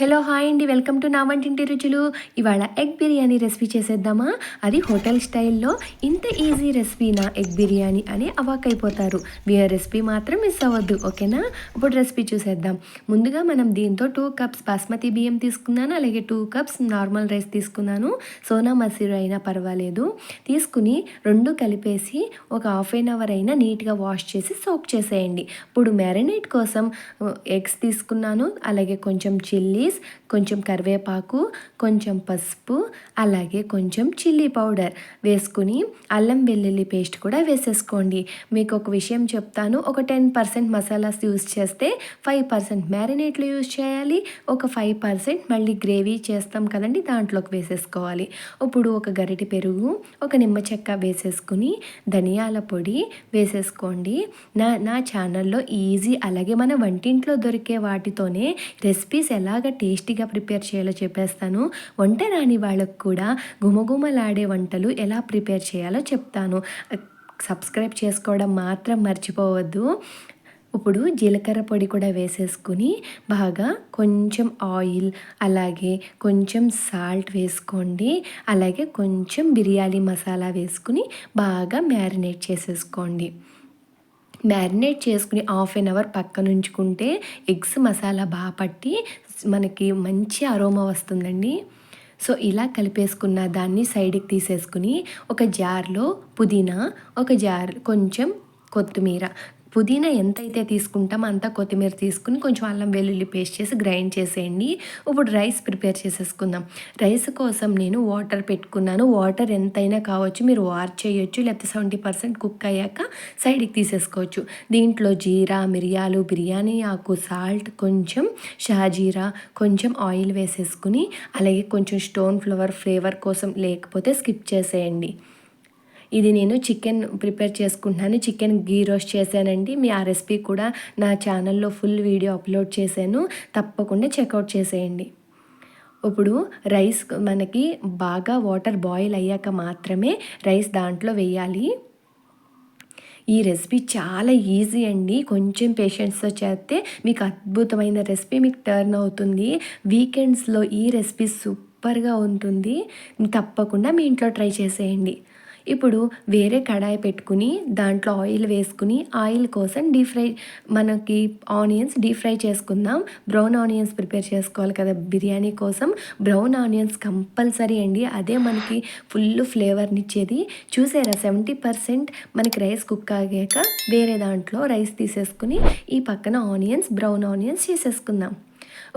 Hello hi అండి. Welcome to నా వంటింటి రుచులు. ఇవాళ ఎగ్ బిర్యానీ రెసిపీ చేసేద్దామా? అది హోటల్ స్టైల్లో ఇంత ఈజీ రెసిపీనా ఎగ్ బిర్యానీ అని అవాక్ అయిపోతారు. వీఆర్ రెసిపీ మాత్రం మిస్ అవ్వద్దు ఓకేనా? ఇప్పుడు రెసిపీ చూసేద్దాం. ముందుగా మనం దీంతో టూ కప్స్ బాస్మతి బియ్యం తీసుకున్నాను అలాగే టూ కప్స్ నార్మల్ రైస్ తీసుకున్నాను. సోనా మసూరి అయినా పర్వాలేదు. తీసుకుని రెండు కలిపేసి ఒక హాఫ్ ఎన్ అవర్ అయినా నీట్గా వాష్ చేసి సోప్ చేసేయండి. ఇప్పుడు మ్యారినేట్ కోసం ఎగ్స్ తీసుకున్నాను అలాగే కొంచెం రైస్ కొంచెం కరివేపాకు కొంచెం పసుపు అలాగే కొంచెం చిల్లీ పౌడర్ వేసుకుని అల్లం వెల్లుల్లి పేస్ట్ కూడా వేసేసుకోండి. మీకు ఒక విషయం చెప్తాను ఒక టెన్ పర్సెంట్ మసాలాస్ యూస్ చేస్తే ఫైవ్ పర్సెంట్ మ్యారినేట్లు యూస్ చేయాలి ఒక ఫైవ్ పర్సెంట్ మళ్ళీ గ్రేవీ చేస్తాం కదండి దాంట్లోకి వేసేసుకోవాలి. ఇప్పుడు ఒక గరిటి పెరుగు ఒక నిమ్మ చెక్క వేసేసుకుని ధనియాల పొడి వేసేసుకోండి. నా నా ఛానల్లో ఈజీ అలాగే మన వంటింట్లో దొరికే వాటితోనే రెసిపీస్ ఎలాగ టేస్టీగా ప్రిపేర్ చేయాలో చెప్పేస్తాను. వంట రాని వాళ్ళకు కూడా గుమగుమలాడే వంటలు ఎలా ప్రిపేర్ చేయాలో చెప్తాను. సబ్స్క్రైబ్ చేసుకోవడం మాత్రం మర్చిపోవద్దు. ఇప్పుడు జీలకర్ర పొడి కూడా వేసేసుకుని బాగా కొంచెం ఆయిల్ అలాగే కొంచెం సాల్ట్ వేసుకోండి. అలాగే కొంచెం బిర్యానీ మసాలా వేసుకుని బాగా మ్యారినేట్ చేసేసుకోండి. మ్యారినేట్ చేసుకుని హాఫ్ ఎన్ అవర్ పక్కన ఉంచుకుంటే ఎగ్స్ మసాలా బాగా పట్టి మనకి మంచి అరోమా వస్తుందండి. సో ఇలా కలిపేసుకున్న దాన్ని సైడ్కి తీసేసుకుని ఒక జార్లో పుదీనా ఒక జార్ కొంచెం కొత్తిమీర పుదీనా ఎంతైతే తీసుకుంటామో అంత కొత్తిమీర తీసుకుని కొంచెం అల్లం వెల్లుల్లి పేస్ట్ చేసి గ్రైండ్ చేసేయండి. ఇప్పుడు రైస్ ప్రిపేర్ చేసేసుకుందాం. రైస్ కోసం నేను వాటర్ పెట్టుకున్నాను. వాటర్ ఎంతైనా కావచ్చు మీరు వార్ చేయొచ్చు లేకపోతే సెవెంటీ పర్సెంట్ కుక్ అయ్యాక సైడ్కి తీసేసుకోవచ్చు. దీంట్లో జీరా మిరియాలు బిర్యానీ ఆకు సాల్ట్ కొంచెం షాజీరా కొంచెం ఆయిల్ వేసేసుకుని అలాగే కొంచెం స్టోన్ ఫ్లవర్ ఫ్లేవర్ కోసం లేకపోతే స్కిప్ చేసేయండి. ఇది నేను చికెన్ ప్రిపేర్ చేసుకుంటున్నాను. చికెన్ గీ రోస్ట్ చేశానండి. మీ ఆ రెసిపీ కూడా నా ఛానల్లో ఫుల్ వీడియో అప్లోడ్ చేశాను. తప్పకుండా చెక్అవుట్ చేసేయండి. ఇప్పుడు రైస్ మనకి బాగా వాటర్ బాయిల్ అయ్యాక మాత్రమే రైస్ దాంట్లో వేయాలి. ఈ రెసిపీ చాలా ఈజీ అండి. కొంచెం పేషెంట్స్తో చేస్తే మీకు అద్భుతమైన రెసిపీ మీకు టర్న్ అవుతుంది. వీకెండ్స్లో ఈ రెసిపీ సూపర్గా ఉంటుంది. తప్పకుండా మీ ఇంట్లో ట్రై చేసేయండి. ఇప్పుడు వేరే కడాయి పెట్టుకుని దాంట్లో ఆయిల్ వేసుకుని ఆయిల్ కోసం డీప్ ఫ్రై మనకి ఆనియన్స్ డీప్ ఫ్రై చేసుకుందాం. బ్రౌన్ ఆనియన్స్ ప్రిపేర్ చేసుకోవాలి కదా బిర్యానీ కోసం. బ్రౌన్ ఆనియన్స్ కంపల్సరీ అండి. అదే మనకి ఫుల్ ఫ్లేవర్నిచ్చేది చూసారా? సెవెంటీ పర్సెంట్ మనకి రైస్ కుక్ అయ్యాక వేరే దాంట్లో రైస్ తీసేసుకుని ఈ పక్కన ఆనియన్స్ బ్రౌన్ ఆనియన్స్ చేసేసుకుందాం.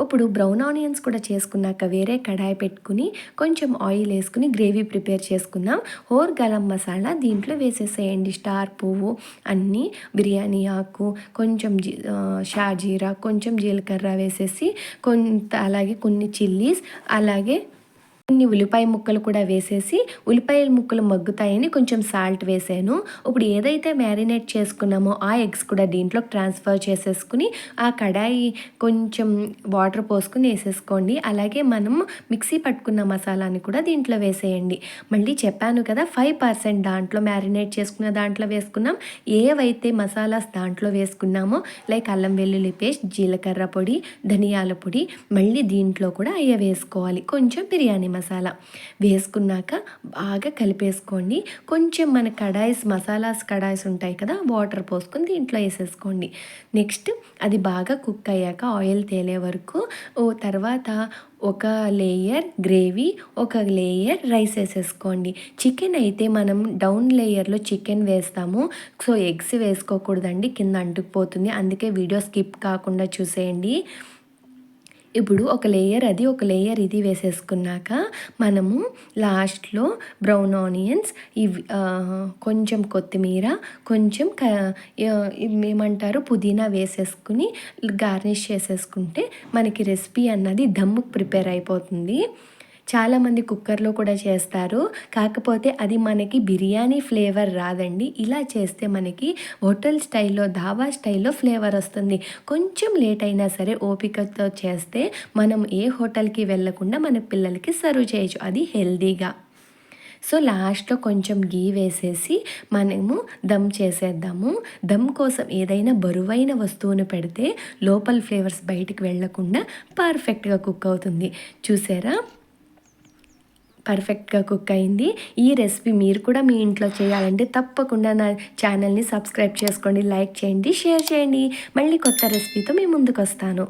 ఇప్పుడు బ్రౌన్ ఆనియన్స్ కూడా చేసుకున్నాక వేరే కడాయి పెట్టుకుని కొంచెం ఆయిల్ వేసుకుని గ్రేవీ ప్రిపేర్ చేసుకుందాం. హోర్ గరం మసాలా దీంట్లో వేసేసేయండి. స్టార్ పువ్వు అన్నీ బిర్యానీ ఆకు కొంచెం షాజీరా కొంచెం జీలకర్ర వేసేసి కొంత అలాగే కొన్ని చిల్లీస్ అలాగే కొన్ని ఉల్లిపాయ ముక్కలు కూడా వేసేసి ఉల్లిపాయ ముక్కలు మగ్గుతాయని కొంచెం సాల్ట్ వేసాను. ఇప్పుడు ఏదైతే మ్యారినేట్ చేసుకున్నామో ఆ ఎగ్స్ కూడా దీంట్లో ట్రాన్స్ఫర్ చేసేసుకుని ఆ కడాయి కొంచెం వాటర్ పోసుకుని వేసేసుకోండి. అలాగే మనం మిక్సీ పట్టుకున్న మసాలాని కూడా దీంట్లో వేసేయండి. మళ్ళీ చెప్పాను కదా ఫైవ్ పర్సెంట్ దాంట్లో మ్యారినేట్ చేసుకున్న దాంట్లో వేసుకున్నాం. ఏవైతే మసాలాస్ దాంట్లో వేసుకున్నామో లైక్ అల్లం వెల్లుల్లి పేస్ట్ జీలకర్ర పొడి ధనియాల పొడి మళ్ళీ దీంట్లో కూడా అయ్యే వేసుకోవాలి. కొంచెం బిర్యానీ మసాలా వేసుకున్నాక బాగా కలిపేసుకోండి. కొంచెం మన కడాయిస్ మసాలాస్ కడాయిస్ ఉంటాయి కదా వాటర్ పోసుకొని దీంట్లో వేసేసుకోండి. నెక్స్ట్ అది బాగా కుక్ అయ్యాక ఆయిల్ తేలే వరకు ఓ తర్వాత ఒక లేయర్ గ్రేవీ ఒక లేయర్ రైస్ వేసేసుకోండి. చికెన్ అయితే మనం డౌన్ లేయర్లో చికెన్ వేస్తాము. సో ఎగ్స్ వేసుకోకూడదండి కింద అంటుకుపోతుంది. అందుకే వీడియో స్కిప్ కాకుండా చూసేయండి. ఇప్పుడు ఒక లేయర్ అది ఒక లేయర్ ఇది వేసేసుకున్నాక మనము లాస్ట్లో బ్రౌన్ ఆనియన్స్ ఇవి కొంచెం కొత్తిమీర కొంచెం క ఏమంటారు పుదీనా వేసేసుకుని గార్నిష్ చేసేసుకుంటే మనకి రెసిపీ అన్నది దమ్ముకు ప్రిపేర్ అయిపోతుంది. చాలామంది కుక్కర్లో కూడా చేస్తారు. కాకపోతే అది మనకి బిర్యానీ ఫ్లేవర్ రాదండి. ఇలా చేస్తే మనకి హోటల్ స్టైల్లో ధాబా స్టైల్లో ఫ్లేవర్ వస్తుంది. కొంచెం లేట్ అయినా సరే ఓపికతో చేస్తే మనం ఏ హోటల్కి వెళ్ళకుండా మన పిల్లలకి సర్వ్ చేయొచ్చు. అది హెల్దీగా. సో లాస్ట్లో కొంచెం గీ వేసేసి మనము దమ్ చేసేద్దాము. దమ్ కోసం ఏదైనా బరువైన వస్తువును పెడితే లోపల ఫ్లేవర్స్ బయటికి వెళ్ళకుండా పర్ఫెక్ట్గా కుక్ అవుతుంది. చూసారా? పర్ఫెక్ట్గా కుక్ అయింది. ఈ రెసిపీ మీరు కూడా మీ ఇంట్లో చేయాలంటే తప్పకుండా నా ఛానల్ని సబ్స్క్రైబ్ చేసుకోండి లైక్ చేయండి షేర్ చేయండి. మళ్ళీ కొత్త రెసిపీతో మీ ముందుకు వస్తాను